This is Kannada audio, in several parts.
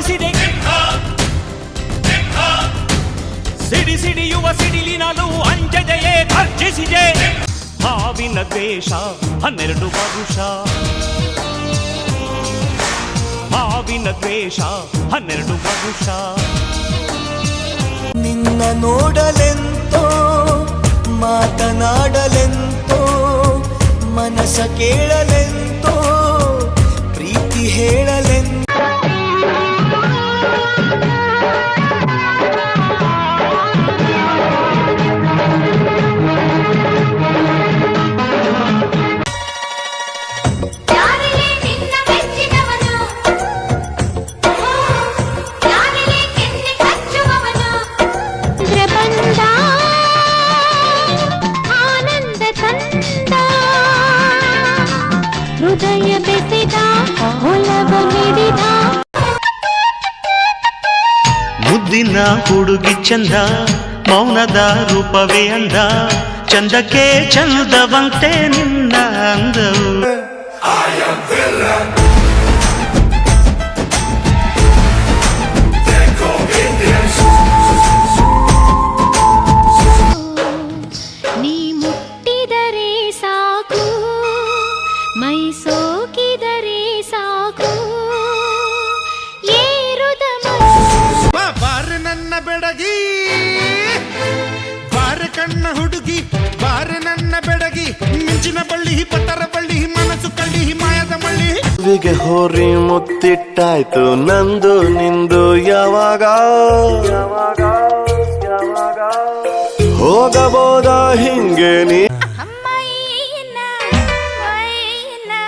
ಸಿಡಿ ಸಿಡಿ ಸಿಡಿಯುವ ಸಿಡಿಲಿನಲು ಅಂಜದೆಯೇ ಗರ್ಜಿಸಿದೆ ಹಾವಿನ ದ್ವೇಷ ಹನ್ನೆರಡು ವರುಷ ಹಾವಿನ ದ್ವೇಷ ಹನ್ನೆರಡು ವರುಷ ನಿನ್ನ ನೋಡಲೆಂತೋ, ಮಾತನಾಡಲೆಂತೋ, ಮನಸ ಕೇಳಲೆಂತೋ ಮುದ್ದಿನ ಹುಡುಗಿ ಚಂದ ಮೌನದ ರೂಪವೇ ಅಂದ ಚಂದಕ್ಕೆ ಚಂದವಂತೆ ನಿನ್ನ ಅಂದವು ಕಣ್ಣ ಹುಡುಗಿ ಬಾರೆ ನನ್ನ ಬೆಡಗಿ ಮಿಂಚಿನ ಬಳ್ಳಿ ಪತರ ಬಳ್ಳಿ ಮನಸ್ಸು ಕಳ್ಳಿ ಮಾಯದ ಮಳ್ಳಿ. ವಿಗೆ ಹೋರಿ ಮುತ್ತಿಟ್ಟಾಯ್ತು ನಂದು ನಿಂದು ಯಾವಾಗ? ಹೋಗಬೋದ ಹಿಂಗೆ ನೀ ಹೈ ಮೈನ ಮೈನಾ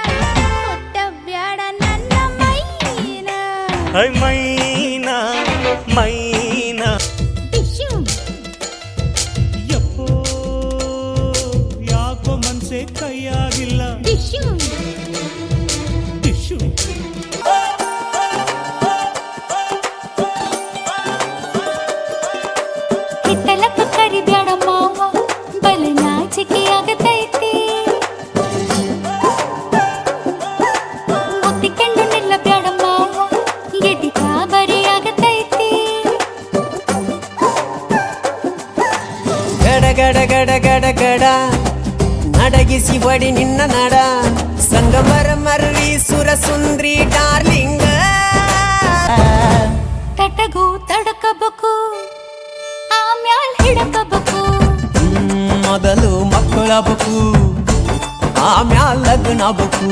ಗಡ ಗಡ ನಡಗಿಸಿ ಒಡಿ ನಿನ್ನ ನಡ ಸಂಗಮರ ಮರ್ರಿ ಸುರ ಸುಂದ್ರಿ ಡಾರ್ಲಿಂಗ ತಟಗೂ ತಡಕಬೇಕು ಆಮ್ಯಾಲ್ ಹಿಡಕಬೇಕು ಮೊದಲು ಮಕ್ಕಳಬೇಕು ಆಮ್ಯಾಲ ಲಗ್ನ ಬೇಕು